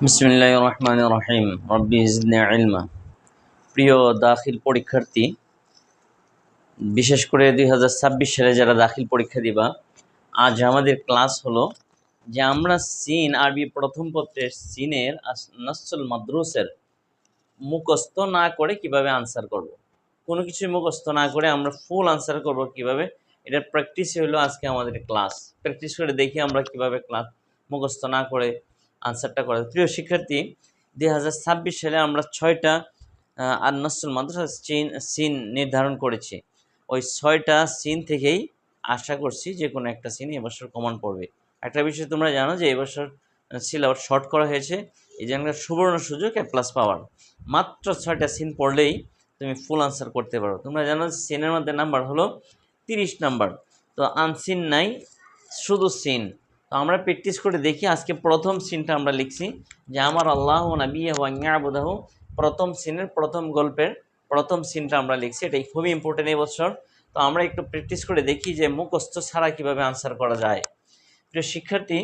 বিসমিল্লাহ রহমান রহিম রব্বি প্রিয় দাখিল পরীক্ষার্থী, বিশেষ করে দুই হাজার ছাব্বিশ সালে যারা দাখিল পরীক্ষা দিবা, আজ আমাদের ক্লাস হলো যে আমরা সিন, আরবি প্রথম পত্রের সিনের নসল মাদ্রুসের মুখস্থ না করে কীভাবে আনসার করব। কোনো কিছুই মুখস্থ না করে আমরা ফুল আনসার করব কীভাবে। এটার প্র্যাকটিসই হলো আজকে আমাদের ক্লাস প্র্যাকটিস করে দেখি আমরা কীভাবে ক্লাস মুখস্থ না করে আনসারটা করা প্রিয় শিক্ষার্থী, দুই হাজার ছাব্বিশ সালে আমরা ছয়টা আর নসল মাদ্রাসা চিন সিন নির্ধারণ করেছি। ওই ছয়টা সিন থেকেই আশা করছি যে কোনো একটা সিন এবছর কমন পড়বে। একটা বিষয় তোমরা জানো যে এবছর সিলেবাস শর্ট করা হয়েছে। এই জন্য সুবর্ণ সুযোগ এ প্লাস পাওয়ার। মাত্র ছয়টা সিন পড়লেই তুমি ফুল আনসার করতে পারো। তোমরা জানো সিনের মধ্যে নাম্বার হলো তিরিশ নাম্বার তো আনসিন নাই, শুধু সিন তো আমরা প্র্যাকটিস করে দেখি আজকে প্রথম সিনটা আমরা লিখছি যে আমার আল্লাহ নবী প্রথম সিনের প্রথম গল্পের প্রথম সিনটা আমরা লিখছি। এটাই খুবই ইম্পর্টেন্ট এই বছর। তো আমরা একটু প্র্যাকটিস করে দেখি যে মুখস্থ ছাড়া কীভাবে আনসার করা যায়। প্রিয় শিক্ষার্থী,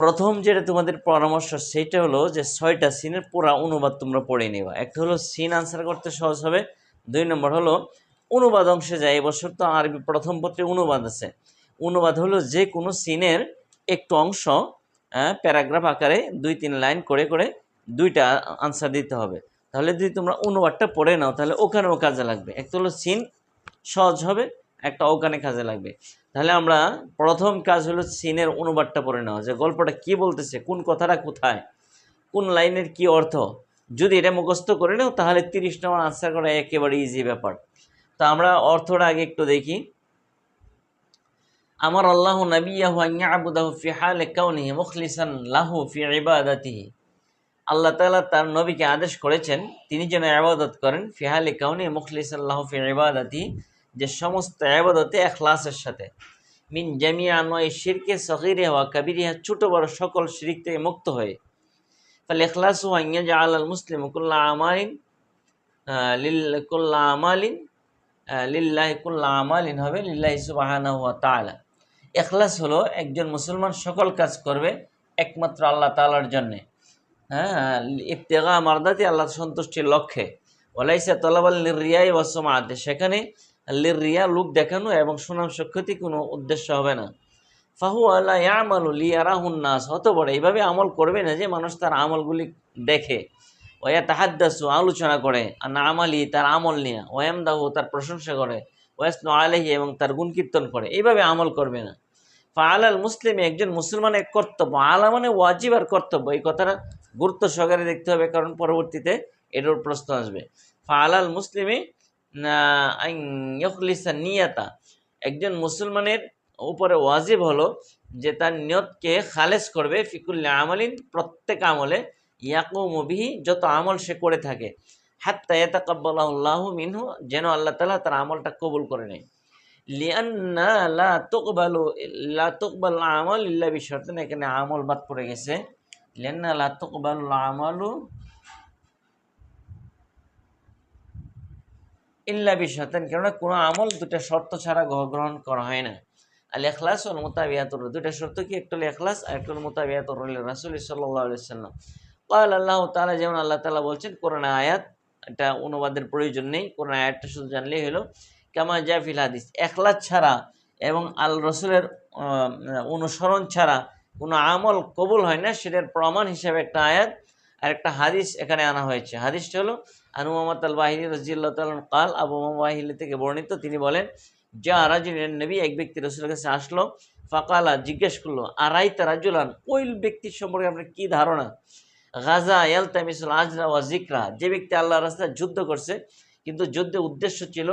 প্রথম যেটা তোমাদের পরামর্শ সেইটা হলো যে ছয়টা সিনের পুরা অনুবাদ তোমরা পড়ে নেবা। একটা হলো সিন আনসার করতে সহজ হবে। দুই নম্বর হলো অনুবাদ অংশে যায়। এবছর তো আরবি প্রথম পত্রে অনুবাদ আছে। অনুবাদ হলো যে কোনো সিনের একটু অংশ প্যারাগ্রাফ আকারে দুই তিন লাইন করে করে দুইটা আনসার দিতে হবে। তাহলে যদি তোমরা অনুবাদটা পড়ে নাও, তাহলে ওখানেও কাজে লাগবে। একটা হলো সিন, সহজ হবে, একটা ওখানে কাজে লাগবে। তাহলে আমরা প্রথম কাজ হলো সিনের অনুবাদটা পড়ে নেওয়া, যে গল্পটা কি বলতেছে, কোন কথাটা কোথায়, কোন লাইনের কি অর্থ। যদি এটা মুখস্থ করে নাও, তাহলে তিরিশ নম্বর আনসার করা একেবারে ইজি ব্যাপার। তা আমরা অর্থটা আগে একটু দেখি। আমার আল্লাহ নবিয়াহু লাহু আল্লাহ তাআলা তার নবীকে আদেশ করেছেন, তিনি যেন ইবাদত করেন, ফি হালে কাউনি মুখলিসান লাহু ফি ইবাদাতিহি, যে সমস্ত ইবাদতে এখলাসের সাথে। মিন জামিয়া নয় শিরকে সগিরে হওয়া কাবিরিহা, ছোট বড় সকল শিরিক থেকে মুক্ত হয়ে। ফলে এখলাসু আইয়া জা আল মুসলিম কুল্লা আমালিন লিল, কুল্লা আমালিন লিল্লাহ কুল্লা আমালিন হবে, লিল্লাহ সুবাহানা হুয়া তাআলা। এখলাস হলো একজন মুসলমান সকল কাজ করবে একমাত্র আল্লাহ তালার জন্যে। হ্যাঁ ইফতেগা মারদাতি আল্লাহ সন্তুষ্টির লক্ষ্যে। ওলাইসা তলাবাল লিরিয়াই ওয়াসমাতে সেখানে লিরিয়া লুক দেখানো এবং সুনাম সক্ষতি কোনো উদ্দেশ্য হবে না। ফাহু আল্লাহ ইয়ামালু লিয়ারাহুন্নাস হত বড় এইভাবে আমল করবে না যে মানুষ তার আমলগুলি দেখে। ওয়া তাহাদ্দাসু আলোচনা করে। আর না আমালি তার আমল নিয়ে। ওয়ামদাহু তার প্রশংসা করে। ওয়াসনু আলহি এবং তার গুণ কীর্তন করে। এইভাবে আমল করবে না। ফাল আল মুসলিম একজন মুসলমানের কর্তব্য আলা মানে ওয়াজিব আর কর্তব্য, এই কথাটা গুরুত্ব সহকারে দেখতে হবে, কারণ পরবর্তীতে এটার প্রশ্ন আসবে। ফাল আল মুসলিমে নিয়াতা, একজন মুসলমানের উপরে ওয়াজিব হলো যে তার নিয়তকে খালেজ করবে, ফিকুল্লা আমলিন, প্রত্যেক আমলে ইয়াকুমবিহি যত আমল সে করে থাকে। হাত্তা মিনহু, যেন আল্লাহ তালা তার আমলটা কবুল করে নেয়। এখানে আমল বাদ পড়ে গেছে। কেননা কোনো আমল দুটা শর্ত ছাড়া গ্রহণ করা হয় না। আল এখলাস ও মোতাবিয়াতুর দুটা শর্ত কি? একটা এখলাস আর একটা হলো রাসুল সাল্লাহ আল্লাহ তালা যেমন আল্লাহ তালা বলছেন, কোরআন আয়াত এটা অনুবাদের প্রয়োজন নেই, কোরআন আয়াতটা শুধু জানলেই হলো। কামা জাফিল হাদিস, এখলাস ছাড়া এবং আল রসুলের অনুসরণ ছাড়া কোনো আমল কবুল হয় না, সেটার প্রমাণ হিসাবে একটা আয়াত আর একটা হাদিস এখানে আনা হয়েছে। হাদিসটা হলো, আনু মোহাম্মদ আল বাহিনী রাজিল্লাহ কাল, আবু বাহিলি থেকে বর্ণিত, তিনি বলেন যা রাজুলের নবী এক ব্যক্তি রসুলের কাছে আসলো, ফাকালা, জিজ্ঞেস করল আরাই রাজুলান ওই ব্যক্তির সম্পর্কে আপনার কী ধারণা? গাজা, ইয়ালতামিসুল আজরা ওয়া জিকরা যে ব্যক্তি আল্লাহ রাস্তায় যুদ্ধ করছে, কিন্তু যুদ্ধের উদ্দেশ্য ছিল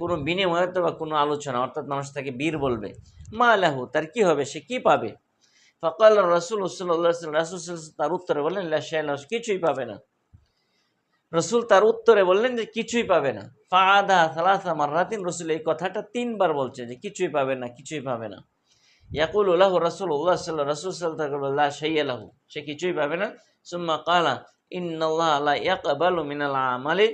কোনো বিনিময় বা কোনো আলোচনা, অর্থাৎ মানুষ তাকে বীর বলবে। মা আলাহু তার কি হবে? সে কি পাবে? ফকাল রসুল রাসুল তার উত্তরে বললেন কিছুই পাবে না। রসুল তার উত্তরে বললেন যে কিছুই পাবে না। ফাদা সালাসা মার্রাতিন, রসুল এই কথাটা তিনবার বলছে যে কিছুই পাবে না, কিছুই পাবে না। ইয়াকুল উল্লাহ রসুল উল্লাহ সাল্লাহ রসুল সাল্লাহ সেই আলাহু সে কিছুই পাবে না। সুম্মা কালা ইন্নআল্লাহ আল্লাহ ইয়াকবালু মিনাল আমালি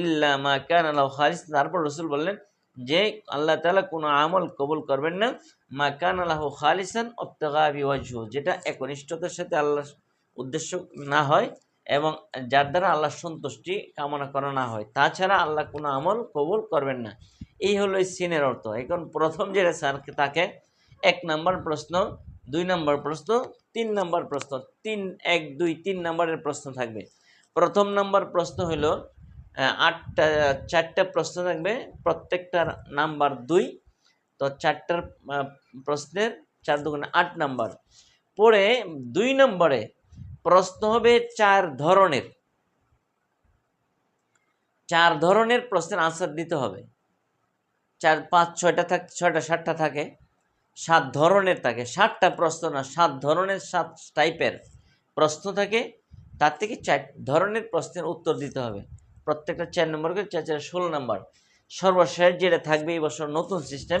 ইল্লা মা কান আল্লাহ খালিস তারপর রসুল বললেন, যে আল্লাহ তালা কোনো আমল কবুল করবেন না, মা কান আল্লাহ খালিসান অপ্তগাবি ওয়াজহু যেটা একনিষ্ঠতার সাথে আল্লাহ উদ্দেশ্য না হয় এবং যার দ্বারা আল্লাহ সন্তুষ্টি কামনা করা না হয়। তাছাড়া আল্লাহ কোনো আমল কবুল করবেন না। এই হলো এই সিনের অর্থ। এখন প্রথম যেটা স্যার তাকে এক নম্বর প্রশ্ন, দুই নম্বর প্রশ্ন তিন নম্বর প্রশ্ন, তিন, এক, দুই, তিন নম্বরের প্রশ্ন থাকবে। প্রথম নম্বর প্রশ্ন হলো আটটা, চারটা প্রশ্ন থাকবে, প্রত্যেকটার নাম্বার দুই। তো চারটার প্রশ্নের চার দুগুণে আট নাম্বার। পরে দুই নম্বরে প্রশ্ন হবে চার ধরনের। চার ধরনের প্রশ্নের আনসার দিতে হবে। চার, পাঁচ, ছয়টা থাক, ছয়টা, সাতটা থাকে। সাত ধরনের থাকে, সাতটা প্রশ্ন না, সাত ধরনের, সাত টাইপের প্রশ্ন থাকে। তার থেকে চার ধরনের প্রশ্নের উত্তর দিতে হবে। প্রত্যেকটা চার নম্বর করে চার চার ষোলো নম্বর। সর্বশেষ যেটা থাকবে এই বছর নতুন সিস্টেম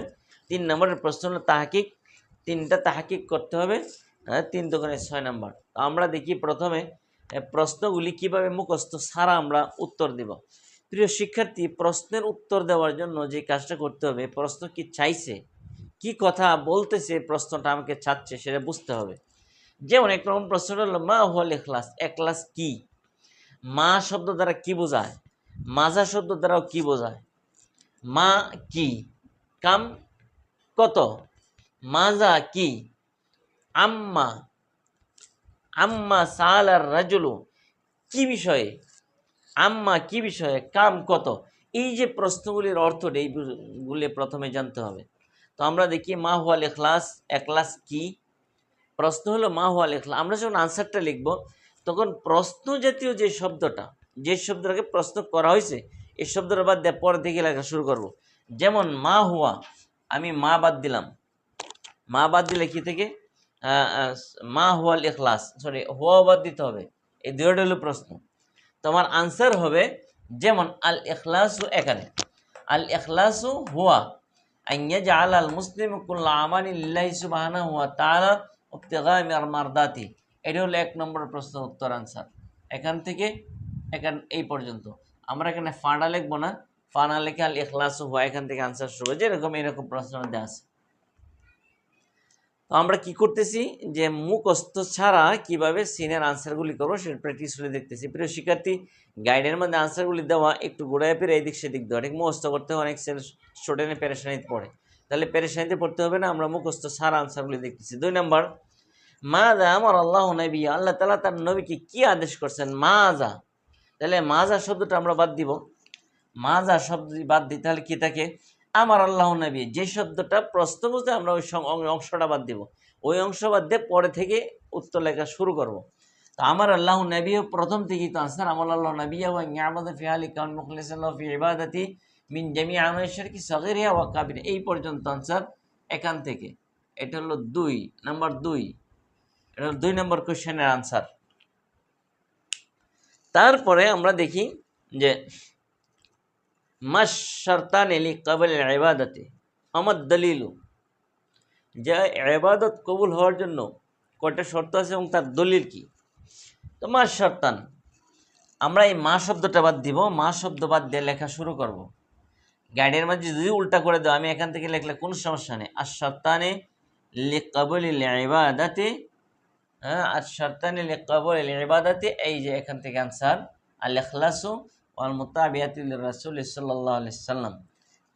তিন নম্বরের প্রশ্ন হলো তাহাকিক। তিনটা তাহাকিক করতে হবে তিন দোকানে ছয় নম্বর। তো আমরা দেখি প্রথমে প্রশ্নগুলি কীভাবে মুখস্থ সারা আমরা উত্তর দেব। প্রিয় শিক্ষার্থী, প্রশ্নের উত্তর দেওয়ার জন্য যে কাজটা করতে হবে, প্রশ্ন কি চাইছে? কি কথা বলতেছে প্রশ্নটা আমাকে ছাড়ছে সেটা বুঝতে হবে। যেমন এক রকম প্রশ্নটা হলো মা হল এখলাস একলাস কি? মা শব্দ দ্বারা কি বোঝায়? মাজা শব্দ দ্বারাও কি বোঝায়? মা কি? কাম কত? মাজা কি? আম্মা আম্মা সাল আর রাজুলু কি বিষয়ে? আম্মা কি বিষয়ে? কাম কত? এই যে প্রশ্নগুলির অর্থটা এইগুলি প্রথমে জানতে হবে। তো আমরা দেখি মা হুয়াল এখলাস একলাস কি? প্রশ্ন হলো, মা হুয়াল এখলাস আমরা যখন আনসারটা লিখব, তখন প্রশ্ন জাতীয় যে শব্দটা, যে শব্দটাকে প্রশ্ন করা হয়েছে, এই শব্দটা বাদ দিয়ে পরে থেকে লেখা শুরু করব। যেমন, মা হুয়া, আমি মা বাদ দিলাম। মা বাদ দিলে কি থেকে? মা হুয়াল এখলাস সরি হুয়া বাদ দিতে হবে। এই দুইটা হলো প্রশ্ন। তোমার আনসার হবে, যেমন, আল ইখলাসু এখানে। আল ইখলাসু হুয়া মুসলিম এটা হলো এক নম্বর প্রশ্ন উত্তর আনসার এখান থেকে, এখান, এই পর্যন্ত। আমরা এখানে ফানা লিখব না। ফানা লেখে আল এখলাস হুয়া এখান থেকে আনসার শুরু। যেরকম এরকম প্রশ্ন দেওয়া আছে। আমরা কি করতেছি যে মুখস্থ ছাড়া কীভাবে সিনের আনসারগুলি করব সেটা প্র্যাকটিস করে দেখতেছি। প্রিয় শিক্ষার্থী গাইডের মধ্যে আনসারগুলি দেওয়া একটু ঘোরায় ফিরে এদিক সেদিক দেওয়া। অনেক মুখস্থ করতে হয়, অনেক স্টুডেন্টের পেরেশানিতে পড়ে। তাহলে পেরেশানিতে পড়তে হবে না আমরা মুখস্থ ছাড়া আনসারগুলি দেখতেছি। দুই নম্বর মা যা আমার আল্লাহ নবী আল্লাহ তালা তার নবীকে কি আদেশ করছেন? মা যা তাহলে মাজা শব্দটা আমরা বাদ দিব। মাজা শব্দ বাদ দিই তাহলে কি থাকে? আমার আল্লাহ নবী, যে শব্দটা প্রশ্ন বুঝতে আমরা ওই অংশটা বাদ দিব। ওই অংশ বাদ দিয়ে পরে থেকে উত্তর লেখা শুরু করব। তো আমার আল্লাহ নবী প্রথম থেকেই তো আনসার, আমার আল্লাহ নবী ইবাদাতি মিন জামি আমাইশার কি সগিরিয়া ওয়া কাবির। এই পর্যন্ত আনসার এখান থেকে। এটা হলো দুই, নাম্বার দুই। এটা হলো দুই নম্বর কোশ্চেনের আনসার। তারপরে আমরা দেখি যে মাস শর্তান এলি কবল ইবাদতে, আমার দলিলু। যে ইবাদত কবুল হওয়ার জন্য কয়টা শর্ত আছে এবং তার দলিল কি? তো মাস শর্তান আমরা এই মা শব্দটা বাদ দিব, মা শব্দ বাদ দিয়ে লেখা শুরু করব। গাইডের মাঝে যদি উল্টা করে দাও, আমি এখান থেকে লিখলে কোনো সমস্যা নেই। আর শর্তানে লি কবল ইবাদাতে হ্যাঁ আর শর্তানে লি কবল ইবাদাতে, এই যে এখান থেকে আনসার আর ইখলাসু ওয়াল আল রাসূল সাল্লাল্লাহু আলাইহি সাল্লাম।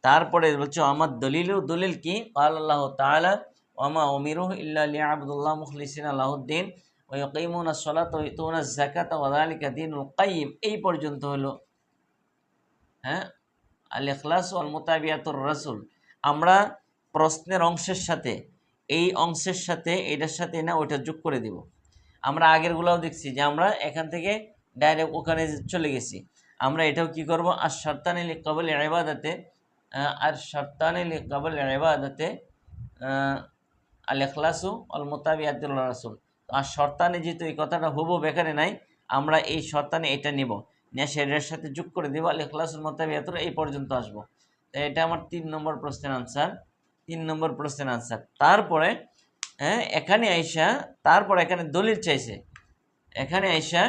তারপরে বলছো আমার দলিল? দলিল কি? কাল আল্লাহ ওয়া মা উমিরু ইল্লা লিআব্দুল্লাহ মুখলিসিনা লাহুদ্দিন ওয়া ইয়াকিমুনা সলাত ওয়া ইতুনা যাকাত ওয়া যালিকা দীনুল কাইম এই পর্যন্ত হলো। হ্যাঁ? আল ইখলাস ওয়াল মোতাবিয়াতুর রাসূল। আমরা প্রশ্নের অংশের সাথে, এই অংশের সাথে, এটার সাথে না ওটা যোগ করে দিব। আমরা আগেরগুলোও দেখছি যে আমরা এখান থেকে ডাইরেক্ট ওখানে চলে গেছি। আমরা এটাও কি করব? আর শর্তানি কবল ইবাদাতে আহ, আর শর্তানি কবল ইবাদাতে আহ, আল ইখলাসু আল মোতাবিয়াতুল রাসুল। আর শর্তানি যেহেতু এই কথাটা হুবু বেকারে নাই আমরা এই শর্তানি এটা নিব। নিয়ে সেটার সাথে যোগ করে দেবো আল ইখলাসুল মোতাবিয়াতুল এই পর্যন্ত আসব। তো এটা আমার তিন নম্বর প্রশ্নের আনসার তিন নম্বর প্রশ্নের আনসার তারপরে হ্যাঁ এখানে আইসা তারপর এখানে দলিল চাইছে। এখানে আইসা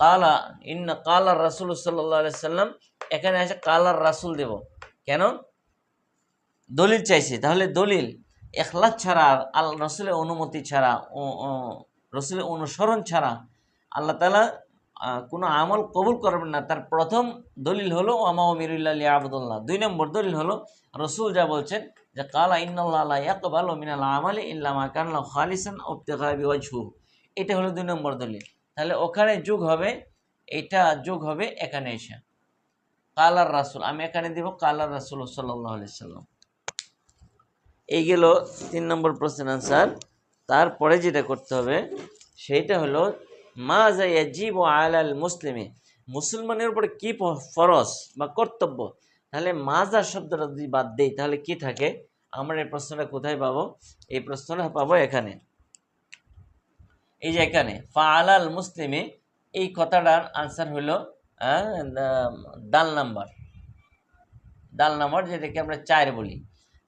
কালা, ইন্না কালার রাসুল সাল্লাম, এখানে এসে কালার রাসুল দেব। কেন? দলিল চাইছে। তাহলে দলিল এখলাস ছাড়া, আল রসুলের অনুমতি ছাড়া রসুলের অনুসরণ ছাড়া আল্লাহ তালা কোনো আমল কবুল করবেন না। তার প্রথম দলিল হলো ওমা মিরুল্লাহ আবদুল্লাহ। দুই নম্বর দলিল হলো, রসুল যা বলছেন যে, কালা ইন্নাল্লাহ ইয়াকবাল মিনাল আমালি ইল্লামা কান্লা খালিসান ওয়াজহু এটা হলো দুই নম্বর দলিল। তাহলে ওখানে যুগ হবে, এটা যুগ হবে এখানে এসে। কালার রাসুল, আমি এখানে দিব কালার রাসুল সাল্লাম। এই গেল তিন নম্বর প্রশ্নের আনসার তারপরে যেটা করতে হবে সেইটা হলো, মা যাইয়াজিব আলাল মুসলিমে, মুসলমানের উপরে কি ফরজ বা কর্তব্য? তাহলে মাজা শব্দটা যদি বাদ দেই, তাহলে কি থাকে? আমরা এই প্রশ্নটা কোথায় পাবো? এই প্রশ্নটা পাবো এখানে। এই যে এখানে ফালাল মুসলিমে এই কথাটার আনসার হলো দাল নাম্বার। দাল নাম্বার যেটাকে আমরা চার বলি।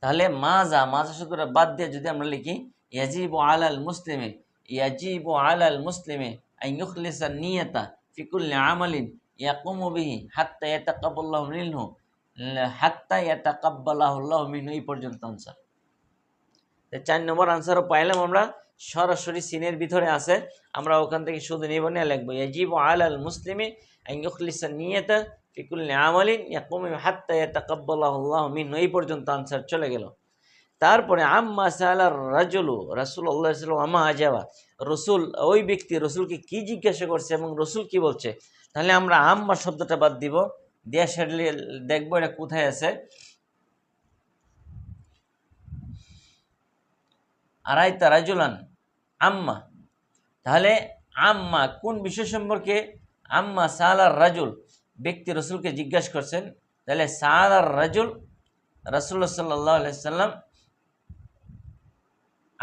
তাহলে মাজা মাজা শব্দটা বাদ দিয়ে যদি আমরা লিখি, ইয়াজিব আলাল মুসলিমে, ইয়াজিব আলাল মুসলিমে, আই ইউখলিসা নিয়তা ফিকুল্লি আমালিন ইয়াকুমু বিহি হাত্তা ইয়াতাকাব্বালাহু মিনহু, হাত্তা ইয়াতাকাব্বালাহুল্লাহু মিনহু, এই পর্যন্ত আনসার চার নম্বর আনসারও পাইলাম আমরা। সরাসরি সিনের ভিতরে আছে। আমরা ওখান থেকে শুধু নিব, নিয়ে লিখব, ইয়াজিব আলাল মুসলিমে আই ইউখলিসা নিয়তা ফিকুল্লি আমালিন ইয়াকুমু হাত্তা ইয়াতাকাব্বালাহুল্লাহু মিনহু। এই পর্যন্ত আনসার চলে গেল। তারপরে, আম্মা সালার রাজুলু রাসুল্লাহ সাল্লাম আমা আজাবা রসুল, ওই ব্যক্তি রসুলকে কি জিজ্ঞাসা করছে এবং রসুল কি বলছে? তাহলে আমরা আম্মা শব্দটা বাদ দিব। দিয়া সেটলে দেখব এটা কোথায় আছে। আড়াইতা রাজুলান আম্মা, তাহলে আম্মা কোন বিষয় সম্পর্কে? আম্মা সালার রাজুল, ব্যক্তি রসুলকে জিজ্ঞাসা করছেন, তাহলে সালার রাজুল রাসুল্লাহ সাল্লাহ সাল্লাম,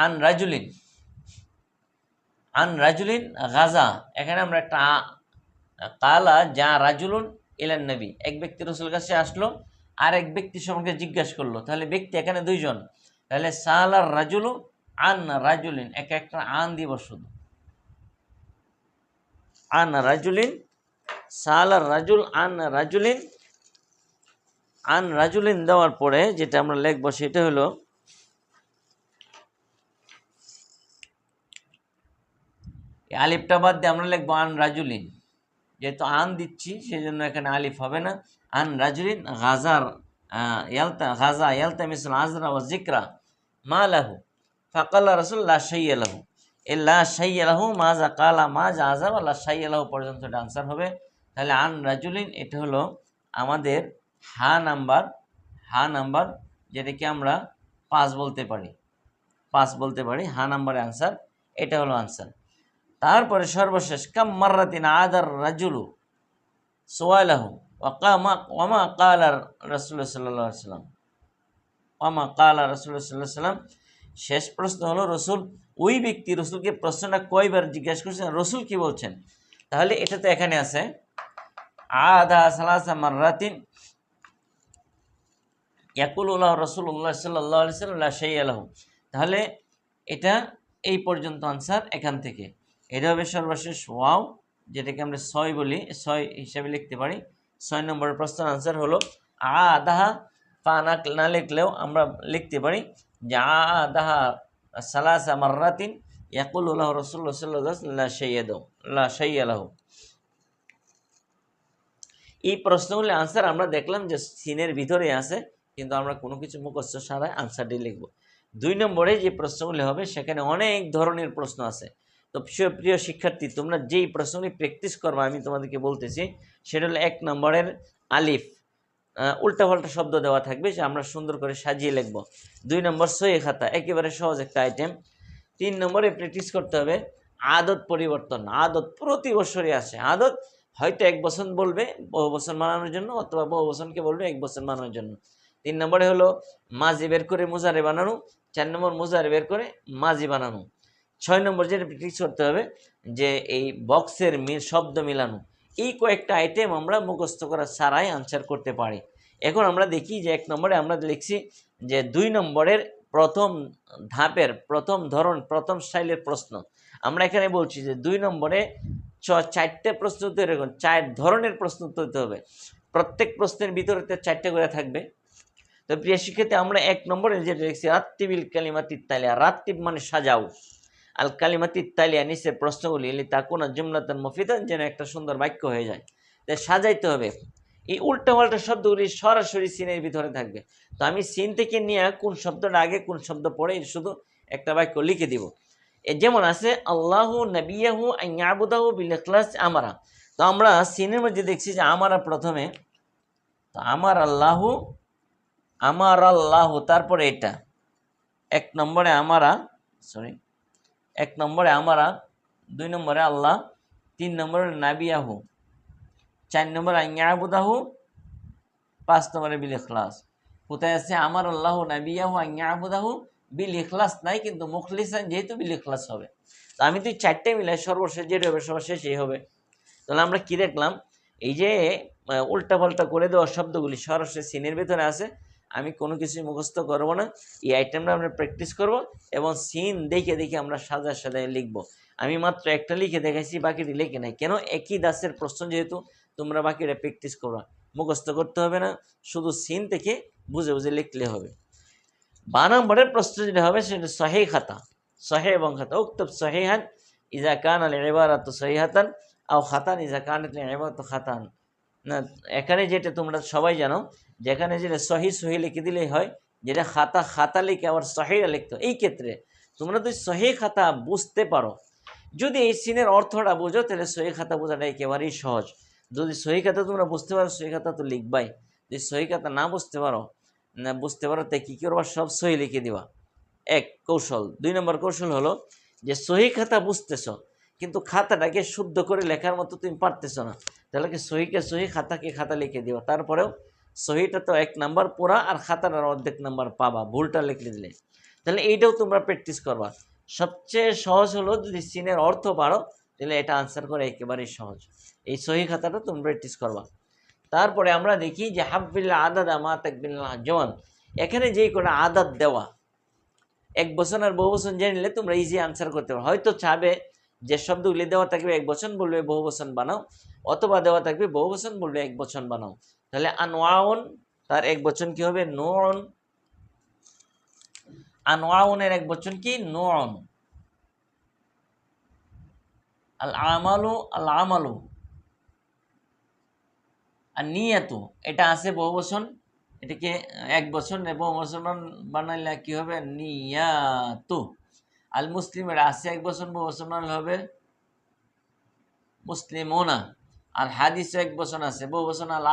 আন রাজুলিন আন রাজুলিন গাজা। এখানে আমরা একটা কালা, যা রাজুলুন ইলান নবী। এক ব্যক্তি রসুল কাছে আসলো আর এক ব্যক্তি সম্পর্কে জিজ্ঞাসা করল। তাহলে ব্যক্তি এখানে দুইজন। তাহলে সালার রাজুলু আন রাজুলিন, এক একটা আন দিব শুধু। আন রাজুলিন সালার রাজুল, আন রাজুলিন আন রাজুলিন দেওয়ার পরে যেটা আমরা লিখব সেটা হলো আলিফটা বাদ দিয়ে আমরা লিখব আন রাজুলিন। যেহেতু আন দিচ্ছি সেই জন্য এখানে আলিফ হবে না। আন রাজুলিন, গাজার ইয়ালতা, গাজা ইয়ালতা মিসল আজরা ও জিকরা, মা লাহু। ফাকাল্লা রসুল, লা শাইয়া লাহু। এই লাহু মাজা কালা মাজ আজা বা লা লাহু পর্যন্ত এটা আনসার হবে। তাহলে আন রাজুলিন, এটা হলো আমাদের হা নাম্বার হা নাম্বার যেটাকে আমরা পাঁচ বলতে পারি। পাঁচ বলতে পারি, হা নাম্বারে আনসার এটা হলো আনসার তারপরে সর্বশেষ, কাম মার্রাতিন আদার রাজুলু সোয়ালাহু ওয়াকামা ওয়ামা কালা রসুল্লাহ সাল্লাহ সাল্লাম ওয়ামা কালা রসুল্লাহ সাল্লাহ সাল্লাম শেষ প্রশ্ন হলো, রসুল, ওই ব্যক্তি রসুলকে প্রশ্নটা কয়বার জিজ্ঞাসা করছেন? রসুল কি বলছেন? তাহলে এটা তো এখানে আছে। আদা সালাসা মার্রাতিন ইয়াকুল্লাহ রসুল্লাহ সাল্লাহ তাহলে এটা এই পর্যন্ত আনসার এখান থেকে। এটা হবে সর্বশেষ ওয়াও, যেটাকে আমরা ছয় বলি, ছয় হিসাবে লিখতে পারি। ছয় নম্বরের প্রশ্নের আনসার হলো, আদাহা পা না লিখলেও আমরা লিখতে পারি। সৈয়ালাহ এই প্রশ্নগুলি আনসার আমরা দেখলাম যে সিনের ভিতরে আছে, কিন্তু আমরা কোনো কিছু মুখস্থ সারাই আনসারটি লিখব। দুই নম্বরে যে প্রশ্নগুলি হবে, সেখানে অনেক ধরনের প্রশ্ন আছে। তো প্রিয় শিক্ষার্থী, তোমরা যেই প্রশ্নগুলি প্র্যাকটিস করবে, আমি তোমাদেরকে বলতেছি, সেটা হলো এক নম্বরের আলিফ। উল্টাপাল্টা শব্দ দেওয়া থাকবে, যে আমরা সুন্দর করে সাজিয়ে লিখব। দুই নম্বর সই খাতা, একেবারে সহজ একটা আইটেম তিন নম্বরে প্র্যাকটিস করতে হবে, আদত পরিবর্তন, আদত প্রতি বছরই আসে আদত হয়তো এক বছর বলবে, বহু বছর মানানোর জন্য, অথবা বহু বছরকে বলবে এক বছর মানানোর জন্য। তিন নম্বরে হলো, মাঝি বের করে মোজারে বানানো, চার নম্বর মোজারে বের করে মাঝি বানানো। ছয় নম্বর যেটা প্র্যাকটিস করতে হবে, যে এই বক্সের শব্দ মিলানো। এই কয়েকটা আইটেম আমরা মুখস্থ করা ছাড়াই আনসার করতে পারি। এখন আমরা দেখি যে এক নম্বরে আমরা লিখছি যে দুই নম্বরের প্রথম ধাপের প্রথম ধরন, প্রথম স্টাইলের প্রশ্ন। আমরা এখানে বলছি যে দুই নম্বরে ছ চারটে প্রশ্ন তো এরকম, চার ধরনের প্রশ্ন দিতে হবে। প্রত্যেক প্রশ্নের ভিতরে তো চারটে করে থাকবে। তো প্রিয় শিক্ষার্থী, আমরা এক নম্বরে যেটা লিখছি রাত্রিবিল কালিমা তিত্তালিয়া রাত্রিব মানে সাজাও। আল কালিমাতি তালিয়া নিচের প্রশ্নগুলি এলি তা কোন জুমলাতান মফিদান যেন একটা সুন্দর বাক্য হয়ে যায়। তাই সাজাইতে হবে। এই উল্টা পাল্টা শব্দগুলি সরাসরি সিনের ভিতরে থাকবে। তো আমি সিন থেকে নিয়ে কোন শব্দটা আগে, কোন শব্দ পড়ে শুধু একটা বাক্য লিখে দিব। যেমন আছে, আল্লাহ নবিয়াহু আবুদাহু বিল ইখলাস আমারা। তো আমরা সিনের মধ্যে দেখছি যে আমারা প্রথমে, তো আমার আল্লাহ আমার আল্লাহ তারপরে এটা। এক নম্বরে আমারা সরি এক নম্বরে আমারা দুই নম্বরে আল্লাহ, তিন নম্বরে নাবিয়াহু চার নম্বরে আবুদাহু পাঁচ নম্বরে বিল ইখলাস। কোথায় আছে? আমার আল্লাহ নাবিয়াহু আবুদাহু বিল ইখলাস নাই, কিন্তু মুখলিসান যেহেতু বিল ইখলাস হবে। তো আমি তুই চারটে মিলাই সর্বশেষ যেটা হবে, সর্বশেষ এই হবে। তাহলে আমরা কি দেখলাম? এই যে উল্টা পাল্টা করে দেওয়া শব্দগুলি সরাসরি সিনের ভেতরে আছে। আমি কোনো কিছু মুখস্থ করব না। এই আইটেমটা আমরা প্র্যাকটিস করব এবং সিন দেখে দেখে আমরা সাজা সাজায় লিখব। আমি মাত্র একটা লিখে দেখাইছি, বাকিটি লিখে নাই। কেন? একই দাসের প্রশ্ন যেহেতু, তোমরা বাকিটা প্র্যাকটিস করবা। মুখস্থ করতে হবে না, শুধু সিন থেকে বুঝে বুঝে লিখলে হবে। বা নম্বরের প্রশ্ন যেটা হবে, সেটা সহে খাতা। সহে এবং খাতা উক্তব সহেহান, ইজা কান আল এবারাত সহিহাতান আও খাতান, ইজা কান এবারত খাতান না, এখানে যেটা তোমরা সবাই জানো যেখানে যেটা সহি সহি লিখে দিলেই হয়, যেটা খাতা খাতা লিখে আবার সহিরা লিখতো এই ক্ষেত্রে তোমরা যদি সহি খাতা বুঝতে পারো, যদি এই সিনের অর্থটা বোঝো, তাহলে সহি খাতা বোঝাটা একেবারেই সহজ। যদি সহি খাতা তোমরা বুঝতে পারো, সহি খাতা তো লিখবাই। যদি সহি খাতা না বুঝতে পারো, না বুঝতে পারো, তাই কী করবা? সব সহি লিখে দিবা। এক, কৌশল। দুই নম্বর কৌশল হলো যে সহি খাতা বুঝতেছ, কিন্তু খাতাটাকে শুদ্ধ করে লেখার মতো তুমি পারতেছো না, তাহলে কি সহিকে সহি, খাতাকে খাতা লিখে দিবা। তারপরেও সহিটা তো এক নাম্বার পুরা আর খাতাটার অর্ধেক নাম্বার পাবা, ভুলটা লিখে দিলে। তাহলে এইটাও তোমরা প্র্যাকটিস করবা। সবচেয়ে সহজ হলো যদি সিনের অর্থ পারো, তাহলে এটা আনসার করে একেবারেই সহজ। এই সহি খাতাটা তুমি প্র্যাকটিস করবা। তারপরে আমরা দেখি যে হাব্বিল্লা আদাদ আমা তাকবিল্লা জওয়ান এখানে যেই কোনো আদাত দেওয়া, এক বছর আর বহু বছর জেনে নিলে তোমরা ইজি আনসার করতে পারো। হয়তো চাবে যে শব্দগুলি দেওয়া থাকবে এক বছর, বলবে বহু বছর বানাও, অথবা দেওয়া থাকবে বহু বছর, বলবে এক বছর বানাও। তাহলে আনোয়াউন তার এক বচন কি হবে? নোন আনোয়াউনের এক বচন কি? নোন আল আমালু আল আমালু আর নিয়াতু এটা আছে বহু বচন। এটাকে এক বছর বহু বছর বানাইলে কি হবে? নিয়াতু। আল মুসলিমের আছে এক বছর বহু বানালে হবে? মুসলিমোনা। আর হাদিস এক বচন আছে, বহু বচন আল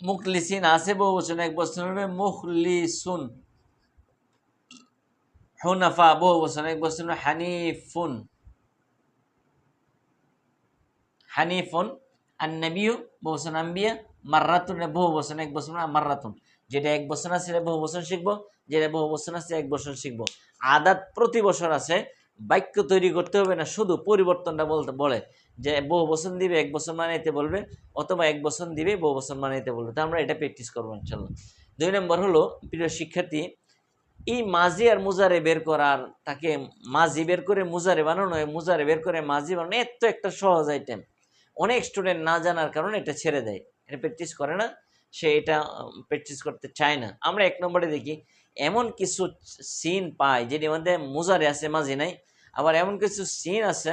মুখলিসিন আছে, বহু বচন, এক বচন হবে মুখলিসুন। হুনাফা, বহু বচন, এক বচন হানিফুন। হানিফুন আন্নবিউ বহু বচন আম্বিয়া মার্রাতুন বহু বচন, এক বচন মার্রাতুন। যেটা এক বছর আছে বহু বছর শিখব, যেটা বহু বছর আছে, এক বছর শিখব। আদাত প্রতি বছর আছে বাক্য তৈরি করতে হবে না, শুধু পরিবর্তনটা বলতে, বলে যে বহু বছর দিবে, এক বছর মানাইতে বলবে অথবা এক বছর দিবে, বহু বছর মানাইতে বলবে। তো আমরা এটা প্র্যাকটিস করব ইনশাল্লাহ দুই নম্বর হলো, প্রিয় শিক্ষার্থী, এই মাঝি আর মুজারে বের করার, তাকে মাঝি বের করে মুজারে বানানো মুজারে বের করে মাঝি বানানো এত একটা সহজ আইটেম অনেক স্টুডেন্ট না জানার কারণে এটা ছেড়ে দেয়। এটা প্র্যাকটিস করে না, সে এটা প্র্যাকটিস করতে চায় না। আমরা এক নম্বরে দেখি এমন কিছু সিন পায় যেটি মধ্যে মুজারে আছে, মাঝি নাই। আবার এমন কিছু সিন আছে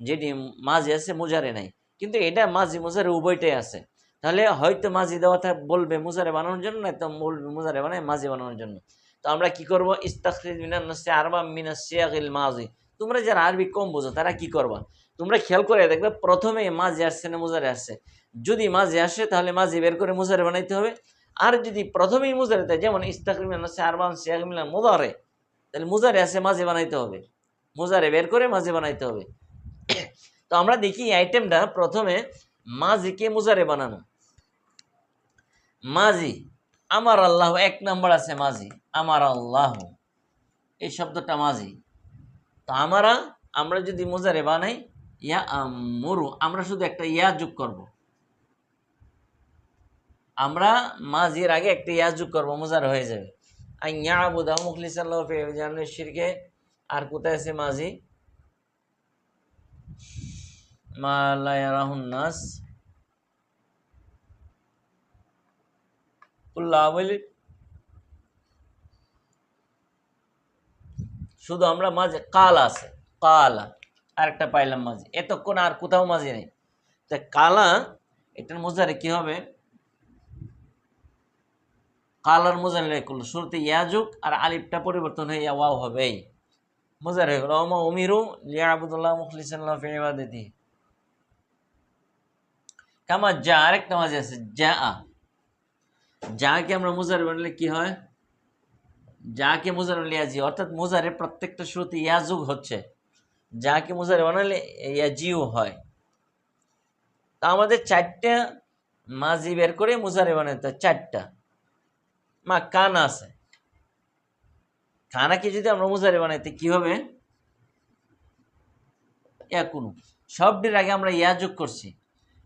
যেটি মাঝে আছে, মুজারে নাই। কিন্তু এটা মাঝি, মুজারে উভয়টাই আছে। তাহলে হয়তো মাঝি দেওয়া থাক, বলবে মুজারে বানানোর জন্য তো বলবে মুজারে বানায় মাঝি বানানোর জন্য। তো আমরা কি করব? ইস্তাখিদ মিনান্নসে আরবা মিনাসিয়াগিল মাঝি তোমরা যারা আরবি কম বোঝো, তারা কি করবা? তোমরা খেয়াল করে দেখবে প্রথমে মাঝি আসছে না মুজারে আসছে। যদি মাঝে আসে, তাহলে মাঝে বের করে মুজারে বানাইতে হবে। আর যদি প্রথমেই মুজারে দেয়, যেমন মুজারে তাহলে মুজারে আছে, মাঝে বানাইতে হবে। মুজারে বের করে মাঝে বানাইতে হবে। তো আমরা দেখি আইটেমটা প্রথমে মাঝিকে মুজারে বানানো। মাঝি, আমার আল্লাহ, এক নম্বর আছে মাঝি, আমার আল্লাহ। এই শব্দটা মাঝি। তো আমারা, আমরা যদি মুজারে বানাই, ইয়া মরু আমরা শুধু একটা ইয়া যোগ করব। আমরা মাঝির আগে একটা ইয়া যোগ করব, মুজার হয়ে যাবে। আর ইয়া আবুদা মুখলিসাল্লাহ জানের শিরকে, আর কোথায় আছে মাঝি? শুধু আমরা মাঝে, কালা আছে, কালা। আরেকটা পাইলাম মাঝে। এতক্ষণ আর কোথাও মাঝে নেই। তা কালা, এটার মজারে কি হবে? কালার মোজার করল শুরুতে ইয়াজুক আর আলিফটা পরিবর্তন হয়ে ওয়াও হবেই। মোজার হয়ে গেল। ওমা উমিরু লিয়াবুদুল্লাহ মুখলিসাল্লাহ ফিবাদিতি কামা যা আরেকটা মাঝে আছে যা আ যাকে আমরা মুজারে বানালে কি হয়? যাকে মুজারে লিয়াজি অর্থাৎ মুজারে প্রত্যেকটা শুরুতে ইয়াজুগ হচ্ছে। যাকে মুজারে বানালে ইয়াজিও হয়। তা আমাদের চারটা মাঝি বের করে মুজারে বানাতে চারটা। মা, কানা আছে। কানাকে যদি আমরা মুজারে বানাইতে কি হবে? একুনু সবটির আগে আমরা ইয়া যোগ করছি।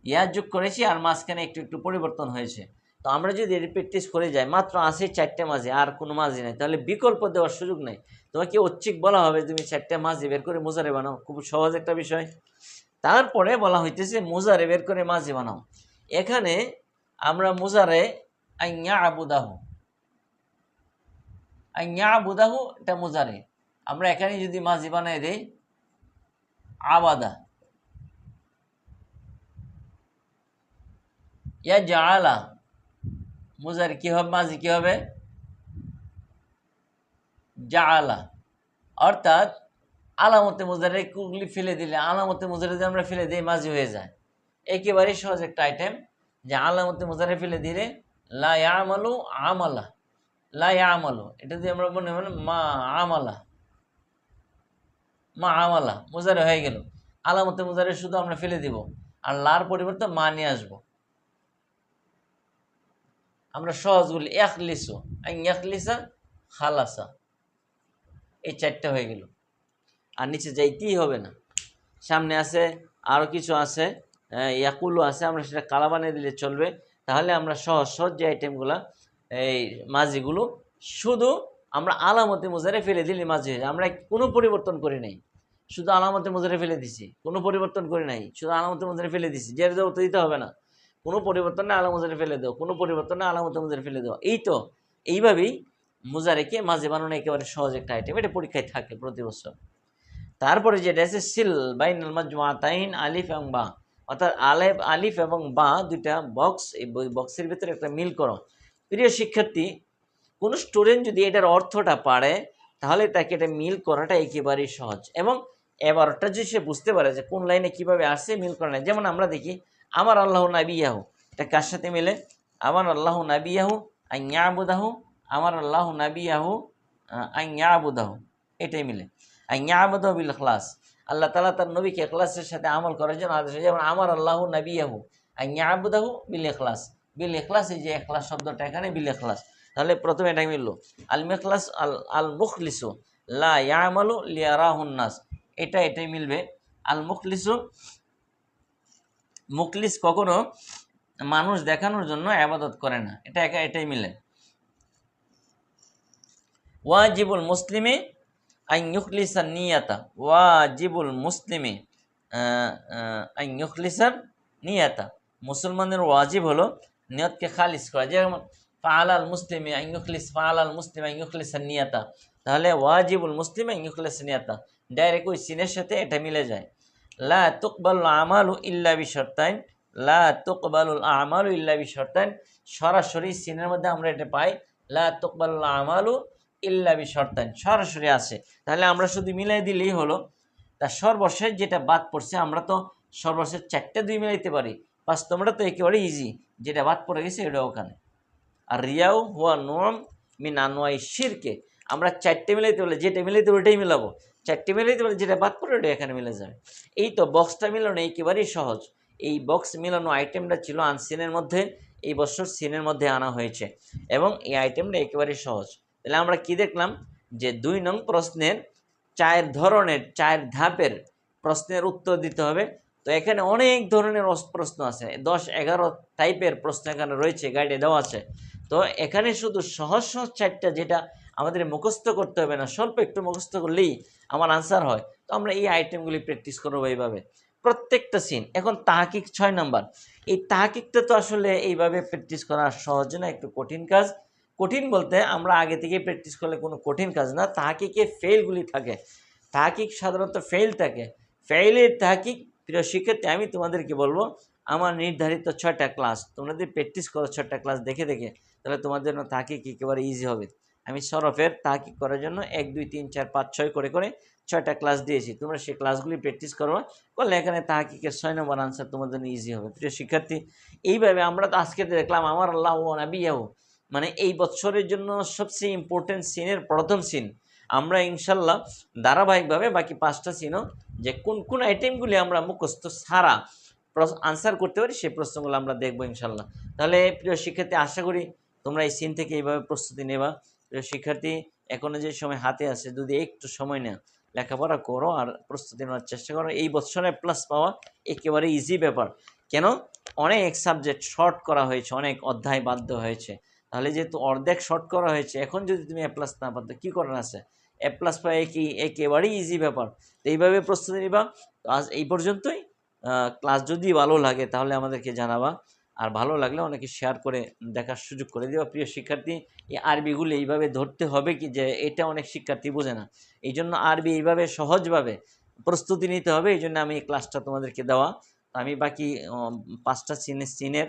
ইয়া যোগ করেছি আর মাঝখানে একটু একটু পরিবর্তন হয়েছে। তো আমরা যদি এটি প্র্যাকটিস করে যাই, মাত্র আছে চারটে মাঝে, আর কোনো মাঝে নাই। তাহলে বিকল্প দেওয়ার সুযোগ নেই। তোমাকে ঐচ্ছিক বলা হবে, তুমি চারটে মাঝে বের করে মোজারে বানাও। খুব সহজ একটা বিষয়। তারপরে বলা হইতেছে, মোজারে বের করে মাঝে বানাও। এখানে আমরা মোজারে আইয়া আবুদাহ আইয়া আবুদাহ এটা মোজারে আমরা এখানে যদি মাঝি বানাই দেই, আবাদা। ইয়া জাআলা। মুজার কি হবে, মাঝি কি হবে? জাআলা। অর্থাৎ আলামতে মুজারে কুগলি ফেলে দিলে, আলামতে মুজারে যদি আমরা ফেলে দিই, মাঝি হয়ে যায়। একেবারেই সহজ একটা আইটেম যে আলামতে মুজারে ফেলে দিলে, লা ইয়ামালু আমালা। লা ইয়ামালু এটা যদি আমরা মনে মনে মা আমালা। মা আমালা মুজারে হয়ে গেল। আলামতে মুজারে শুধু আমরা ফেলে দিব আর লার পরিবর্তে মা নিয়ে আসব। আমরা সহজ বলি একলিসো একলিসা খালাসা। এই চারটা হয়ে গেল। আর নিচে যাইতেই হবে না। সামনে আছে আরও কিছু আছে আহ, ইয়াকুলও আছে আমরা সেটা কালা বানিয়ে দিলে চলবে। তাহলে আমরা সহজ সহজ যে আইটেমগুলো এই মাঝিগুলো শুধু আমরা আলামতে মোজারে ফেলে দিলে মাঝি আমরা কোনো পরিবর্তন করি নাই। শুধু আলামতে মোজারে ফেলে দিছি। কোনো পরিবর্তন করি নাই। শুধু আলামতে মোজারে ফেলে দিছি। যে যাব তো দিতে হবে না। কোনো পরিবর্তন না আলা মুজারে ফেলে দাও। কোনো পরিবর্তন না আলামতে মুজারে ফেলে দাও। এই তো এইভাবেই মুজারেকে মাঝে বানানো একেবারে সহজ একটা আইটেম এটা পরীক্ষায় থাকে প্রতি বছর। তারপরে যেটা আছে, সিল বাইনাল মাজমাতাইন আলিফ এবং বা। অর্থাৎ আলেফ, আলিফ এবং বা দুইটা বক্স এই বক্সের ভিতরে একটা মিল করো। প্রিয় শিক্ষার্থী, কোনো স্টুডেন্ট যদি এটার অর্থটা পারে, তাহলে তাকে এটা মিল করাটা একেবারেই সহজ। এবং এবারটা যদি সে বুঝতে পারে যে কোন লাইনে কীভাবে আসছে, মিল করা নাই যেমন আমরা দেখি, আমার আল্লাহ নাবিয়াহু। এটা কার সাথে মিলে? আমার আল্লাহ নাবিয়াহু আইয়াবুদাহু আমার আল্লাহ নাবিয়াহু আইয়াবুদাহু এটাই মিলে। আইয়াবুদাহু বিল খ্লাস আল্লাহ তালা তার নবীকে এখলাসের সাথে আমল করার জন্য আদেশ যেমন, আমার আল্লাহ নাবিয়াহু আইয়াবুদাহু বিল এখলাস বিল এখলাস এই যে এখলাস শব্দটা এখানে বিল এখলাস তাহলে প্রথমে এটা মিললো, আল মেখলাস আল আল মুখলিসু, লা ইয়ামালু লিয়ারাহুন্নাস এটা, এটাই মিলবে। আল মুখলিসু, মুখলিস কখনো মানুষ দেখানোর জন্য আবাদত করে না। এটা একা, এটাই মিলে। ওয়াজিবুল মুসলিমে আইয়ুখলিসা নিয়াতা। ওয়াজিবুল মুসলিমে আইয়ুখলিসার নিয়াতা। মুসলমানের ওয়াজিব হলো নিয়তকে খালিস করা। যেমন ফাল আল মুসলিমে আইয়ুখলিস ফাল আল মুসলিম আইয়ুখলিসার নিয়াতা। তাহলে ওয়াজিবুল মুসলিম আইয়ুখলিস নিয়াতা। ডাইরেক্ট ওই সিনের সাথে এটা মিলে যায়। লা তুকবাল আমালু ইল্লা বিশর্তাইন। লা তুকবালুল আমালু ইল্লা বিশর্তাইন। সরাসরি সিনের মধ্যে আমরা এটা পাই, লা তুকবালুল আমালু ইল্লা বিশর্তাইন। সরাসরি আছে তাহলে আমরা শুধু মিলাই দিলেই হলো। তা সর্বশেষ যেটা বাদ পড়ছে, আমরা তো সর্বশেষ চারটে দুই মিলাইতে পারি। পাঁচ তোমরা তো একেবারে ইজি যেটা বাদ পড়ে গেছে, এটা ওখানে। আর রিয়াও হুয়া নোম মিন আনোয়াই শিরকে। আমরা চারটে মিলাইতে বলে যেটা মিলাইতে ওটাই মিলাবো। চারটে মিলাইতে বলে যেটা বাদ পড়ে, ওটা এখানে মিলে যাবে। এই তো বক্সটা মিলানো একেবারেই সহজ। এই বক্স মিলানো আইটেমটা ছিল আনসিনের মধ্যে, এই বছর সিনের মধ্যে আনা হয়েছে। এবং এই আইটেমটা একেবারেই সহজ। তাহলে আমরা কি দেখলাম? যে দুই নং প্রশ্নের চায়ের ধরনের, চায়ের ধাপের প্রশ্নের উত্তর দিতে হবে। তো এখানে অনেক ধরনের প্রশ্ন আছে। দশ এগারো টাইপের প্রশ্ন এখানে রয়েছে গাইডে দেওয়া আছে। তো এখানে শুধু সহজ সহজ চারটা যেটা আমাদের মুখস্থ করতে হবে না, স্বল্প একটু মুখস্থ করলেই আমার আনসার হয়। তো আমরা এই আইটেমগুলি প্র্যাকটিস করব এইভাবে। প্রত্যেকটা সিন এখন তাহাকিক ছয় নাম্বার। এই তাহাকিকটা তো আসলে এইভাবে প্র্যাকটিস করা সহজ না, একটু কঠিন কাজ। কঠিন বলতে আমরা আগে থেকে প্র্যাকটিস করলে কোনো কঠিন কাজ না, তাহাকিকে ফেলগুলি থাকে। তাহাকিক সাধারণত ফেল থাকে। ফেইলের তাহাকিক প্রিয় শিক্ষার্থী, আমি তোমাদেরকে বলব, আমার নির্ধারিত ছয়টা ক্লাস তোমরা যদি প্র্যাকটিস করো ছয়টা ক্লাস দেখে দেখে, তাহলে তোমাদের জন্য তাকে তাহাকিক একেবারে ইজি হবে। আমি সরফের তাহাকিক করার জন্য এক, দুই, তিন, চার, পাঁচ, ছয় করে করে ছয়টা ক্লাস দিয়েছি। তোমরা সেই ক্লাসগুলি প্র্যাকটিস করো, করলে এখানে তাহাকিকের ছয় নম্বর আনসার তোমাদের ইজি হবে। প্রিয় শিক্ষার্থী, এইভাবে আমরা তো আজকে দেখলাম, আমার আল্লাহ ও মানে এই বছরের জন্য সবচেয়ে ইম্পর্টেন্ট সিনের প্রথম সিন আমরা ইনশাল্লাহ ধারাবাহিকভাবে বাকি পাঁচটা সিনও যে কোন কোন আইটেমগুলি আমরা মুখস্থ সারা আনসার করতে পারি, সেই প্রশ্নগুলো আমরা দেখব ইনশাল্লাহ। তাহলে প্রিয় শিক্ষার্থী, আশা করি তোমরা এই সিন থেকে এইভাবে প্রস্তুতি নেবা। প্রিয় শিক্ষার্থী এখনও যে সময় হাতে আছে, যদি একটু সময় নেও, লেখাপড়া করো আর প্রস্তুতি নেওয়ার চেষ্টা করো। এই বছরে প্লাস পাওয়া একেবারে ইজি ব্যাপার। কেন? অনেক সাবজেক্ট শর্ট করা হয়েছে, অনেক অধ্যায় বাধ্য হয়েছে। তাহলে যেহেতু অর্ধেক শর্ট করা হয়েছে, এখন যদি তুমি এ প্লাস না পাতো কী করার আছে? এ প্লাস পাওয়া কি একেবারেই ইজি ব্যাপার। তো এইভাবে প্রস্তুতি নিবা। তো আজ এই পর্যন্তই। ক্লাস যদি ভালো লাগে তাহলে আমাদেরকে জানাবা। আর ভালো লাগলে অনেকে শেয়ার করে দেখার সুযোগ করে দেওয়া প্রিয় শিক্ষার্থী এই আরবিগুলো এইভাবে ধরতে হবে কি যে এটা অনেক শিক্ষার্থী বোঝে না। এই জন্য আরবি এইভাবে সহজভাবে প্রস্তুতি নিতে হবে। এই জন্য আমি এই ক্লাসটা তোমাদেরকে দেওয়া। আমি বাকি পাঁচটা চিনের চিনের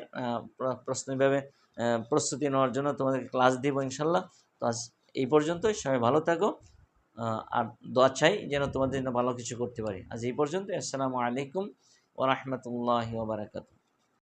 প্রশ্ন এইভাবে আহ, প্রস্তুতি নেওয়ার জন্য তোমাদেরকে ক্লাস দিব ইনশাল্লাহ। তো আজ এই পর্যন্তই। সবাই ভালো থাকো। আর দোয়া চাই যেন তোমাদের জন্য ভালো কিছু করতে পারি। আজ এই পর্যন্ত আসসালামু আলাইকুম ওরহমতুল্লাহ ওবরাকাতু